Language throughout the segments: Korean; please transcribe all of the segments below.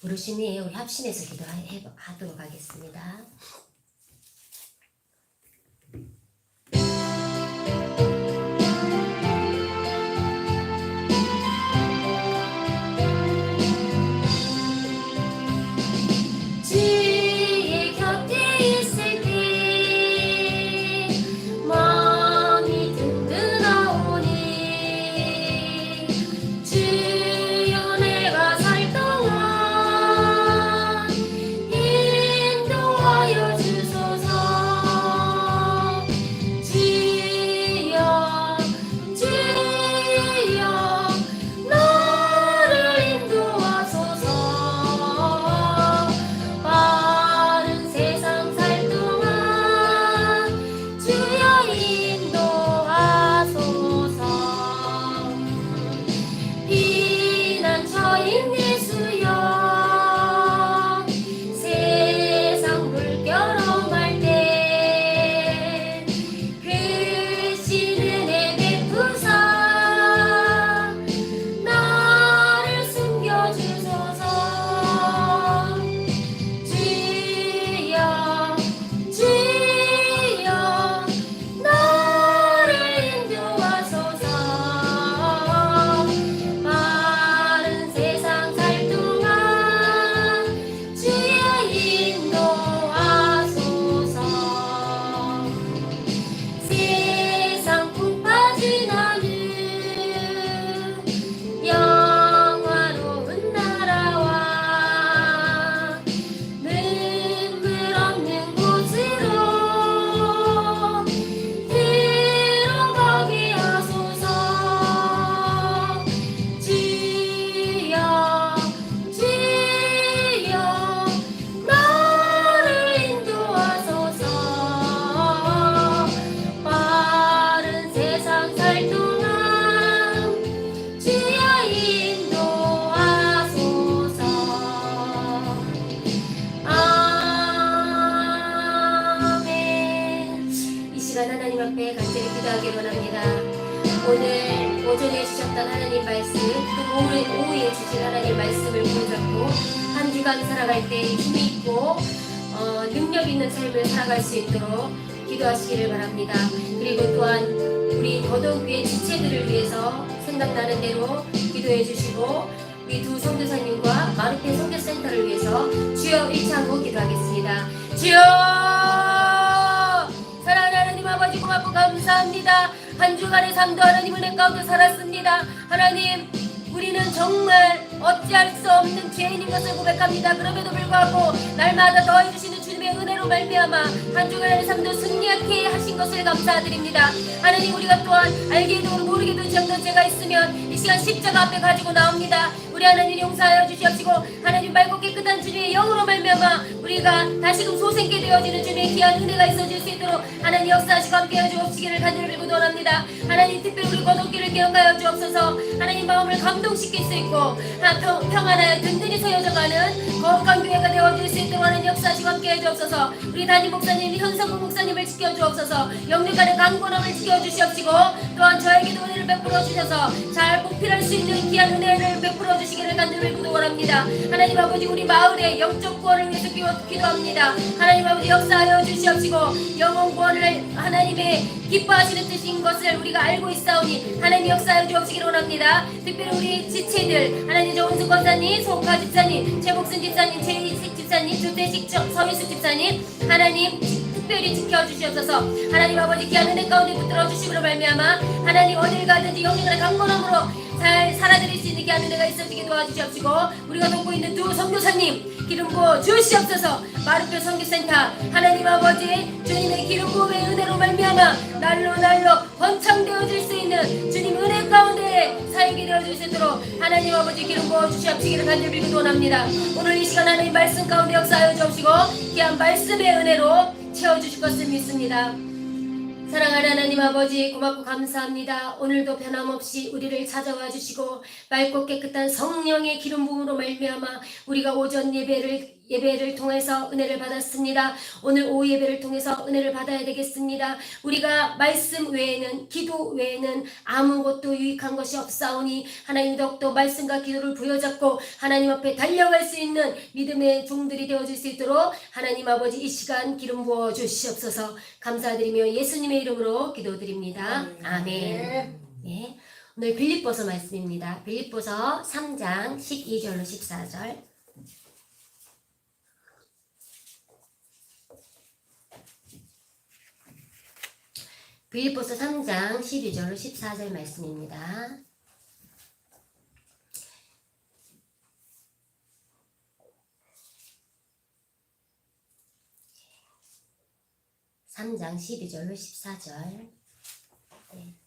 부르시니 우리 합심해서 기도하도록 하겠습니다. 주셨던 하나님 말씀 또 오후, 오후에 주신 하나님 말씀을 붙잡고 한 주간 살아갈 때 힘이 있고 어, 능력 있는 삶을 살아갈 수 있도록 기도하시기를 바랍니다. 그리고 또한 우리 더더욱의 지체들을 위해서 생각나는 대로 기도해 주시고 우리 두 성교사님과 마르페 성교센터를 위해서 주여 일차하고 기도하겠습니다. 주여 사랑하는 하나님 아버지 고맙고 감사합니다. 한 주간의 삶도 하나님 은혜 가운데 살았습니다. 하나님 우리는 정말 어찌할 수 없는 죄인인 것을 고백합니다. 그럼에도 불구하고 날마다 더해주시는 주님의 은혜로 말미암아 한 주간의 삶도 승리하게 하신 것을 감사드립니다. 하나님 우리가 또한 알게도 모르게도 지었던 죄가 있으면 이 시간 십자가 앞에 가지고 나옵니다. 우리 하나님 용서하여 주시옵시고 하나님 맑고 깨끗한 주님의 영으로 말미암아 우리가 다시금 소생케 되어지는 주님의 귀한 은혜가 있어질 수 있도록 하나님 역사하시고 함께하여 주옵시기를 간절히 빌고 원합니다. 하나님 특별히 거독기를 기억하여 주옵소서. 하나님 마음을 감동시킬 수 있고 아, 평, 평안하여 든든히 서여져가는 거룩한 교회가 되어질 수 있도록 하나님 역사하시고 함께해 주옵소서. 우리 담임 목사님 현성국 목사님을 지켜주옵소서. 영육간의 강건함을 지켜주시옵시고 또한 저에게도 은혜를 베풀어 주셔서 잘 복필할 수 있는 귀한 은혜를 베풀어 주시기를 간절히 기도원합니다. 하나님 아버지 우리 마을의 영적 구원을 위해서 기도- 기도합니다. 하나님 아버지 역사하여 주시옵시고 영혼 구원을 하나님의 기뻐하시는 뜻인 것을 우리가 알고 있사오니 하나님 역사하여 주옵시기를 원합니다. 특별히 우리 지체들 하나님 정은수 권사님 송가 집사님 최복순 집사님 최희식 집사님 조태식 저- 서희수 집사님 하나님 특별히 지켜주시옵소서. 하나님 아버지 귀한 은혜 가운데 붙들어 주심으로 말미암아 하나님 어딜 가든지 영혼의 강건함으로 잘 살아드릴 수 있는 귀한 은혜가 있어지게 도와주시옵시고 우리가 돕고 있는 두 선교사님 기름 부어 주시옵소서. 마르표 선교센터 하나님 아버지 주님의 기름 부음의 은혜로 말미암아 날로 날로 번창되어질 수 있는 주님 은혜 가운데 수 있도록 하나님 아버지 기름 부어 주시옵시기를 간절히 빌고 원합니다. 오늘 이 시간 하나님 말씀 가운데 역사하여 주옵시고 귀한 말씀의 은혜로 채워주실 것을 믿습니다 사랑하는 하나님 아버지 고맙고 감사합니다. 오늘도 변함없이 우리를 찾아와 주시고 맑고 깨끗한 성령의 기름 부음으로 말미암아 우리가 오전 예배를 예배를 통해서 은혜를 받았습니다. 오늘 오후 예배를 통해서 은혜를 받아야 되겠습니다. 우리가 말씀 외에는 기도 외에는 아무것도 유익한 것이 없사오니 하나님 더욱더 말씀과 기도를 부여잡고 하나님 앞에 달려갈 수 있는 믿음의 종들이 되어질 수 있도록 하나님 아버지 이 시간 기름 부어 주시옵소서 감사드리며 예수님의 이름으로 기도드립니다. 아멘. 네. 오늘 빌립보서 말씀입니다. 빌립보서 3장 12절로 14절. 빌립보서 3장 12절로 14절 말씀입니다. 삼장 12절로 14절. 네.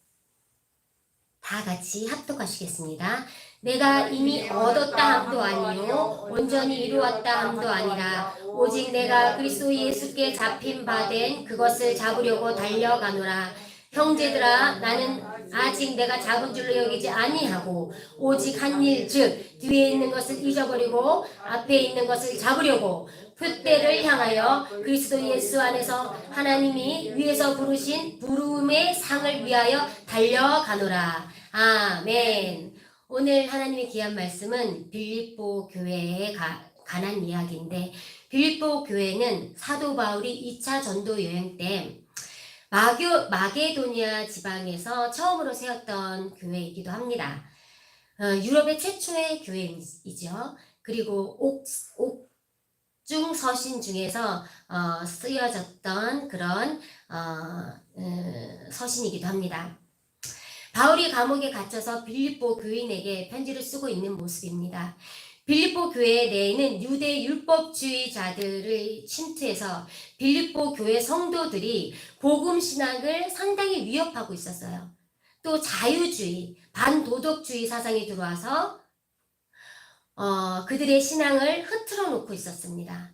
다 같이 합독하시겠습니다. 내가 이미 얻었다 함도 아니요 온전히 이루었다 함도 아니라 오직 내가 그리스도 예수께 잡힌 바 된 그것을 잡으려고 달려가노라. 형제들아 나는 아직 내가 잡은 줄로 여기지 아니하고 오직 한 일 즉 뒤에 있는 것을 잊어버리고 앞에 있는 것을 잡으려고 표대를 향하여 그리스도 예수 안에서 하나님이 위에서 부르신 부름의 상을 위하여 달려가노라. 아멘. 오늘 하나님의 귀한 말씀은 빌립보 교회에 가, 관한 이야기인데 빌립보 교회는 사도 바울이 2차 전도 여행 때 마교, 마게도니아 지방에서 처음으로 세웠던 교회이기도 합니다. 어, 유럽의 최초의 교회이죠. 그리고 옥, 옥중 서신 중에서 어, 쓰여졌던 그런 어, 음, 서신이기도 합니다. 바울이 감옥에 갇혀서 빌립보 교인에게 편지를 쓰고 있는 모습입니다. 빌립보 교회 내에는 유대 율법주의자들을 침투해서 빌립보 교회 성도들이 복음 신학을 상당히 위협하고 있었어요. 또 자유주의, 반도덕주의 사상이 들어와서 어, 그들의 신앙을 흐트러 놓고 있었습니다.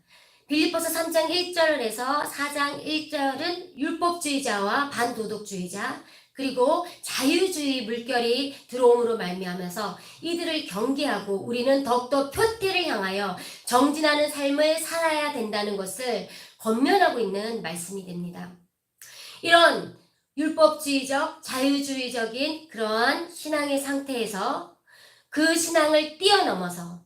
빌립보서 3장 1절에서 4장 1절은 율법주의자와 반도덕주의자 그리고 자유주의 물결이 들어옴으로 말미암아서 이들을 경계하고 우리는 더욱더 표태를 향하여 정진하는 삶을 살아야 된다는 것을 권면하고 있는 말씀이 됩니다. 이런 율법주의적, 자유주의적인 그러한 신앙의 상태에서 그 신앙을 뛰어넘어서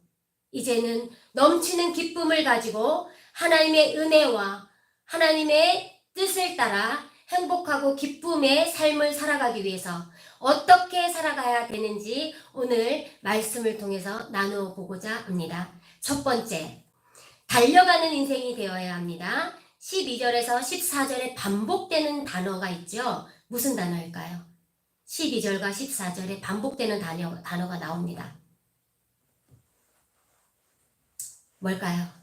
이제는 넘치는 기쁨을 가지고 하나님의 은혜와 하나님의 뜻을 따라 행복하고 기쁨의 삶을 살아가기 위해서 어떻게 살아가야 되는지 오늘 말씀을 통해서 나누어 보고자 합니다. 첫 번째, 달려가는 인생이 되어야 합니다. 12절에서 14절에 반복되는 단어가 있죠. 무슨 단어일까요? 12절과 14절에 반복되는 단어, 단어가 나옵니다. 뭘까요?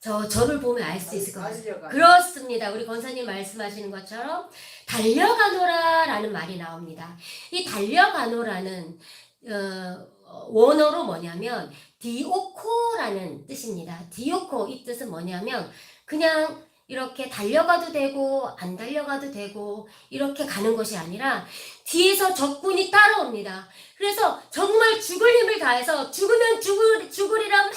저, 저를 보면 알 수 있을 것 같아요. 그렇습니다. 우리 권사님 말씀하시는 것처럼 달려가노라라는 말이 나옵니다. 이 달려가노라는 어, 원어로 뭐냐면 디오코라는 뜻입니다. 디오코 이 뜻은 뭐냐면 그냥 이렇게 달려가도 되고 안 달려가도 되고 이렇게 가는 것이 아니라 뒤에서 적군이 따라옵니다. 그래서 정말 죽을 힘을 다해서 죽으면 죽을 죽으리라 막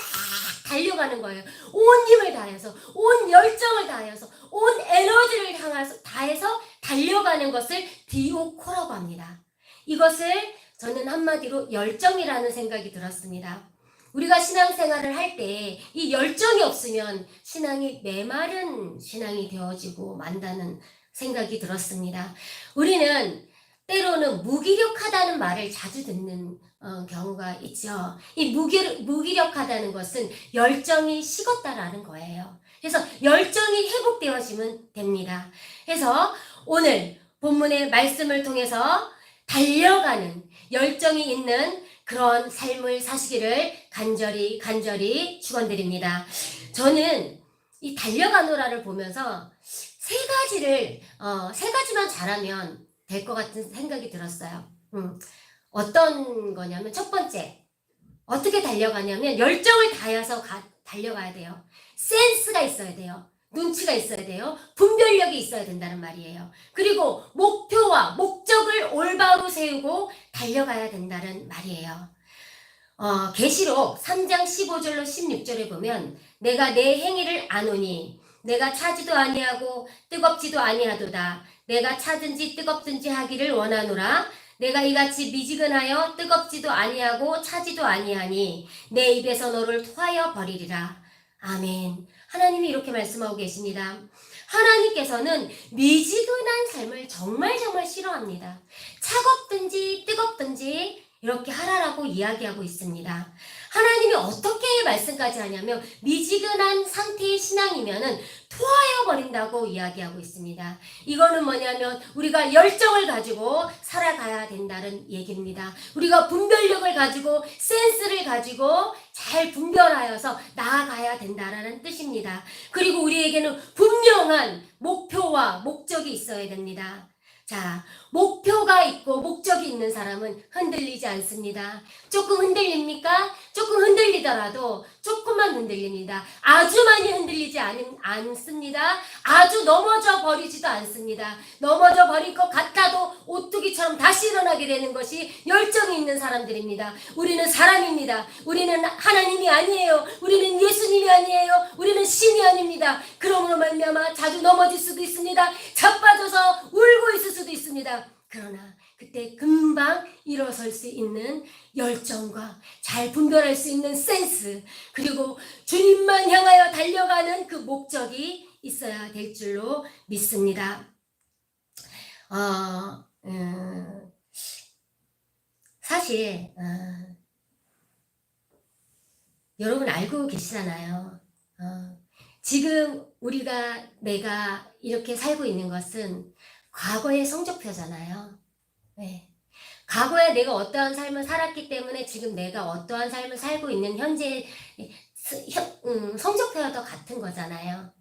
달려가는 거예요. 온 힘을 다해서 온 열정을 다해서 온 에너지를 향해서 다해서 달려가는 것을 디오코라고 합니다. 이것을 저는 한마디로 열정이라는 생각이 들었습니다. 우리가 신앙생활을 할 때 이 열정이 없으면 신앙이 메마른 신앙이 되어지고 만다는 생각이 들었습니다. 우리는 때로는 무기력하다는 말을 자주 듣는 어, 경우가 있죠. 이 무기, 무기력하다는 것은 열정이 식었다라는 거예요. 그래서 열정이 회복되어지면 됩니다. 그래서 오늘 본문의 말씀을 통해서 달려가는 열정이 있는 그런 삶을 사시기를 간절히 간절히 축원드립니다. 저는 이 달려가노라를 보면서 세 가지를 어, 세 가지만 잘하면 될 것 같은 생각이 들었어요. 음, 어떤 거냐면 첫 번째 어떻게 달려가냐면 열정을 다해서 가- 달려가야 돼요. 센스가 있어야 돼요. 눈치가 있어야 돼요. 분별력이 있어야 된다는 말이에요. 그리고 목표와 목적을 올바로 세우고 달려가야 된다는 말이에요. 어, 계시록 3장 15절로 16절에 보면 내가 내 행위를 아노니 내가 차지도 아니하고 뜨겁지도 아니하도다. 내가 차든지 뜨겁든지 하기를 원하노라. 내가 이같이 미지근하여 뜨겁지도 아니하고 차지도 아니하니 내 입에서 너를 토하여 버리리라. 아멘. 하나님이 이렇게 말씀하고 계십니다. 하나님께서는 미지근한 삶을 정말 정말 싫어합니다. 차갑든지 뜨겁든지 이렇게 하라라고 이야기하고 있습니다. 하나님이 어떻게 말씀까지 하냐면 미지근한 상태의 신앙이면은 토하여 버린다고 이야기하고 있습니다. 이거는 뭐냐면 우리가 열정을 가지고 살아가야 된다는 얘기입니다. 우리가 분별력을 가지고 센스를 가지고 잘 분별하여서 나아가야 된다라는 뜻입니다. 그리고 우리에게는 분명한 목표와 목적이 있어야 됩니다. 자, 목표가 있고 목적이 있는 사람은 흔들리지 않습니다. 조금 흔들립니까? 조금 흔들리더라도 조금만 흔들립니다. 아주 많이 흔들리지 않, 않습니다. 아주 넘어져 버리지도 않습니다. 넘어져 버릴 것 같아도 오뚜기처럼 다시 일어나게 되는 것이 열정이 있는 사람들입니다. 우리는 사람입니다. 우리는 하나님이 아니에요. 우리는 예수님이 아니에요. 우리는 신이 아닙니다. 그러므로 말미암아 자주 넘어질 수도 있습니다. 자빠져서 울고 있을 수도 있습니다. 그러나 그때 금방 일어설 수 있는 열정과 잘 분별할 수 있는 센스 그리고 주님만 향하여 달려가는 그 목적이 있어야 될 줄로 믿습니다. 어, 음, 사실 어, 여러분 알고 계시잖아요. 어, 지금 우리가 내가 이렇게 살고 있는 것은 과거의 성적표잖아요. 네. 과거에 내가 어떠한 삶을 살았기 때문에 지금 내가 어떠한 삶을 살고 있는 현재 음, 성적표와 더 같은 거잖아요.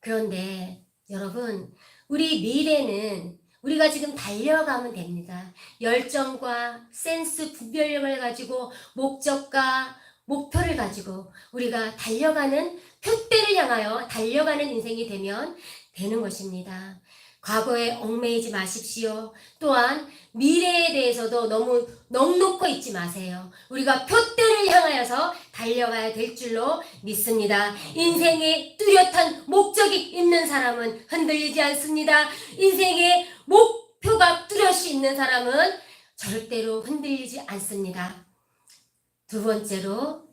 그런데 여러분, 우리 미래는 우리가 지금 달려가면 됩니다. 열정과 센스, 분별력을 가지고 목적과 목표를 가지고 우리가 달려가는 표대를 향하여 달려가는 인생이 되면 되는 것입니다. 과거에 얽매이지 마십시오. 또한 미래에 대해서도 너무 넉놓고 있지 마세요. 우리가 표대를 향하여서 달려가야 될 줄로 믿습니다. 인생에 뚜렷한 목적이 있는 사람은 흔들리지 않습니다. 인생에 목표가 뚜렷이 있는 사람은 절대로 흔들리지 않습니다. 두 번째로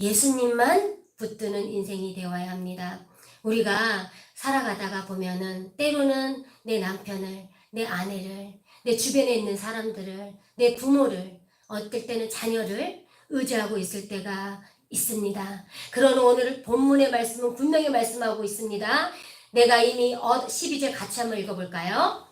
예수님만 붙드는 인생이 되어야 합니다. 우리가 살아가다가 보면은 때로는 내 남편을, 내 아내를, 내 주변에 있는 사람들을, 내 부모를, 어떨 때는 자녀를 의지하고 있을 때가 있습니다. 그러나 오늘 본문의 말씀은 분명히 말씀하고 있습니다. 내가 이미 어, 12절 같이 한번 읽어볼까요?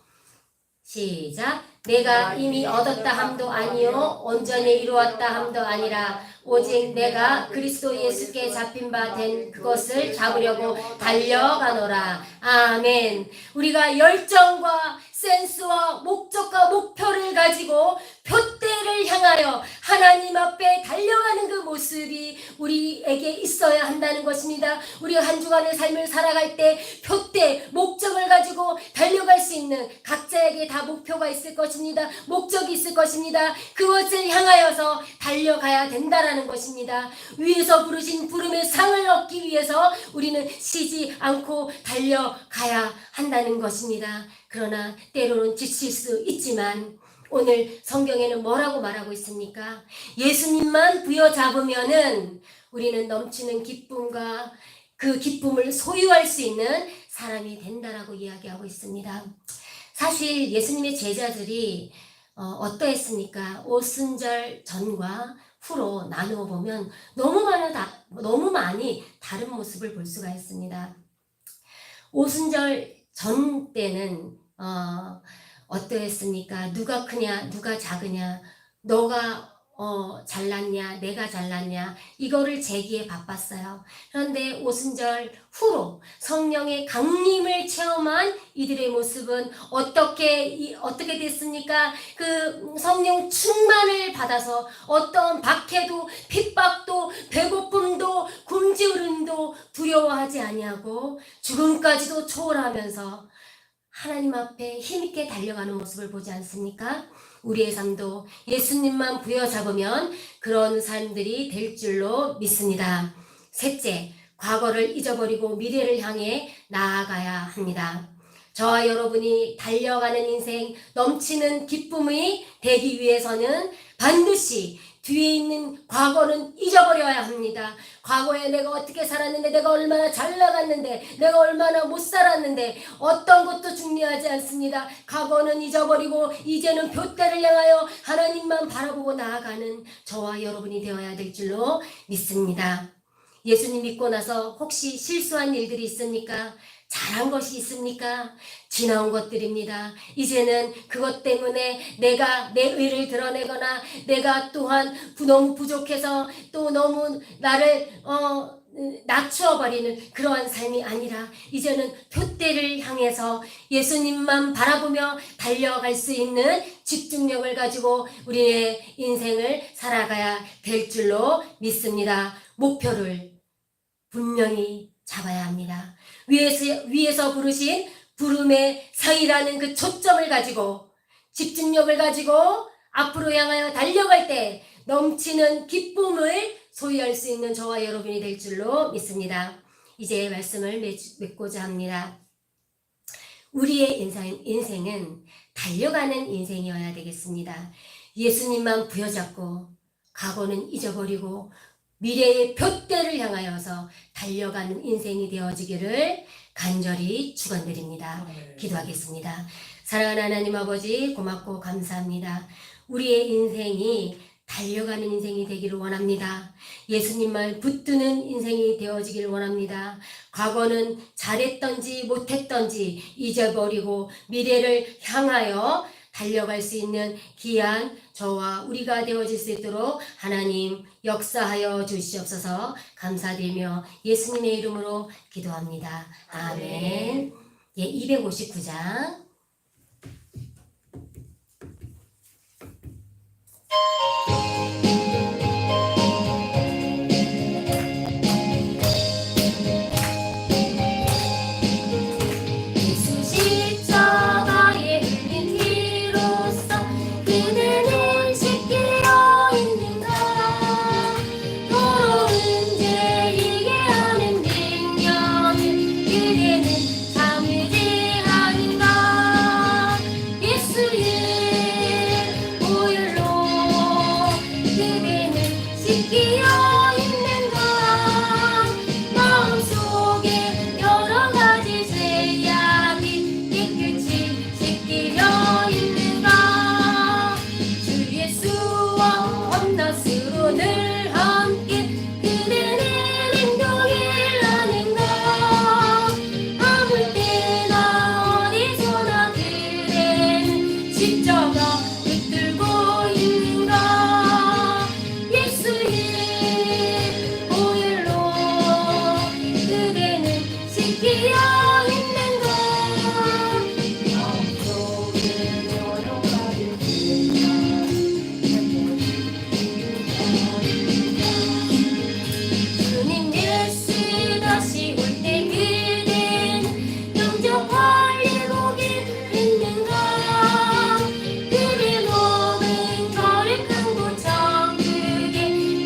시작. 내가 이미 얻었다 함도 아니요 온전히 이루었다 함도 아니라 오직 내가 그리스도 예수께 잡힌 바 된 그것을 잡으려고 달려가노라. 아멘. 우리가 열정과 센스와 목적과 목표를 가지고 표대를 향하여 하나님 앞에 달려가는 그 모습이 우리에게 있어야 한다는 것입니다. 우리가 한 주간의 삶을 살아갈 때 표대, 목적을 가지고 달려갈 수 있는 각자에게 다 목표가 있을 것입니다. 목적이 있을 것입니다. 그것을 향하여서 달려가야 된다라는 것입니다. 위에서 부르신 부름의 상을 얻기 위해서 우리는 쉬지 않고 달려가야 한다는 것입니다. 그러나 때로는 지칠 수 있지만 오늘 성경에는 뭐라고 말하고 있습니까? 예수님만 부여잡으면은 우리는 넘치는 기쁨과 그 기쁨을 소유할 수 있는 사람이 된다라고 이야기하고 있습니다. 사실 예수님의 제자들이 어, 떠했습니까 오순절 전과 후로 나누어 보면 너무 많은 다, 너무 많이 다른 모습을 볼 수가 있습니다. 오순절 전 때는 어, 어떠했습니까? 누가 크냐, 누가 작으냐, 너가 어, 잘났냐, 내가 잘났냐, 이거를 재기에 바빴어요. 그런데 오순절 후로 성령의 강림을 체험한 이들의 모습은 어떻게, 이- 어떻게 됐습니까? 그 성령 충만을 받아서 어떤 박해도, 핍박도, 배고픔도, 굶주림도 두려워하지 아니하고 죽음까지도 초월하면서 하나님 앞에 힘있게 달려가는 모습을 보지 않습니까? 우리의 삶도 예수님만 부여잡으면 그런 삶들이 될 줄로 믿습니다. 셋째, 과거를 잊어버리고 미래를 향해 나아가야 합니다. 저와 여러분이 달려가는 인생 넘치는 기쁨이 되기 위해서는 반드시 뒤에 있는 과거는 잊어버려야 합니다. 과거에 내가 어떻게 살았는데, 내가 얼마나 잘 나갔는데, 내가 얼마나 못 살았는데, 어떤 것도 중요하지 않습니다. 과거는 잊어버리고, 이제는 표대를 향하여 하나님만 바라보고 나아가는 저와 여러분이 되어야 될 줄로 믿습니다. 예수님 믿고 나서 혹시 실수한 일들이 있습니까? 잘한 것이 있습니까? 지나온 것들입니다. 이제는 그것 때문에 내가 내 의를 드러내거나 내가 또한 부- 너무 부족해서 또 너무 나를 어 낮추어 버리는 그러한 삶이 아니라 이제는 표대를 향해서 예수님만 바라보며 달려갈 수 있는 집중력을 가지고 우리의 인생을 살아가야 될 줄로 믿습니다. 목표를 분명히 잡아야 합니다. 위에서, 위에서 부르신 부름의 상이라는 그 초점을 가지고 집중력을 가지고 앞으로 향하여 달려갈 때 넘치는 기쁨을 소유할 수 있는 저와 여러분이 될 줄로 믿습니다. 이제 말씀을 맺- 맺고자 합니다. 우리의 인생, 인생은 달려가는 인생이어야 되겠습니다. 예수님만 부여잡고 과거는 잊어버리고 미래의 표대를 향하여서 달려가는 인생이 되어지기를 간절히 축원드립니다. 기도하겠습니다. 사랑하는 하나님 아버지 고맙고 감사합니다. 우리의 인생이 달려가는 인생이 되기를 원합니다. 예수님만 붙드는 인생이 되어지기를 원합니다. 과거는 잘했던지 못했던지 잊어버리고 미래를 향하여 달려갈 수 있는 귀한 저와 우리가 되어질 수 있도록 하나님 역사하여 주시옵소서 감사드리며 예수님의 이름으로 기도합니다. 아멘. 예, 259장.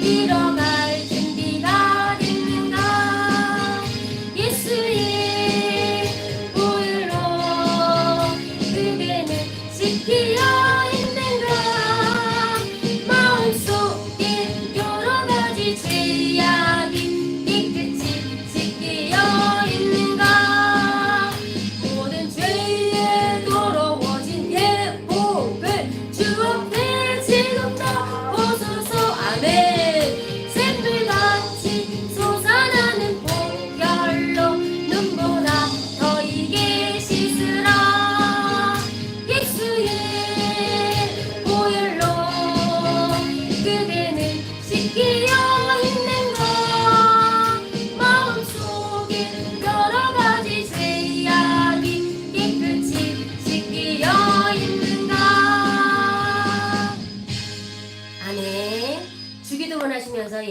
Beat on.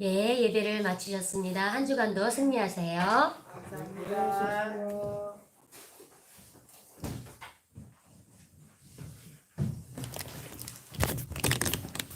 예 예배를 마치셨습니다 한 주간도 승리하세요 감사합니다.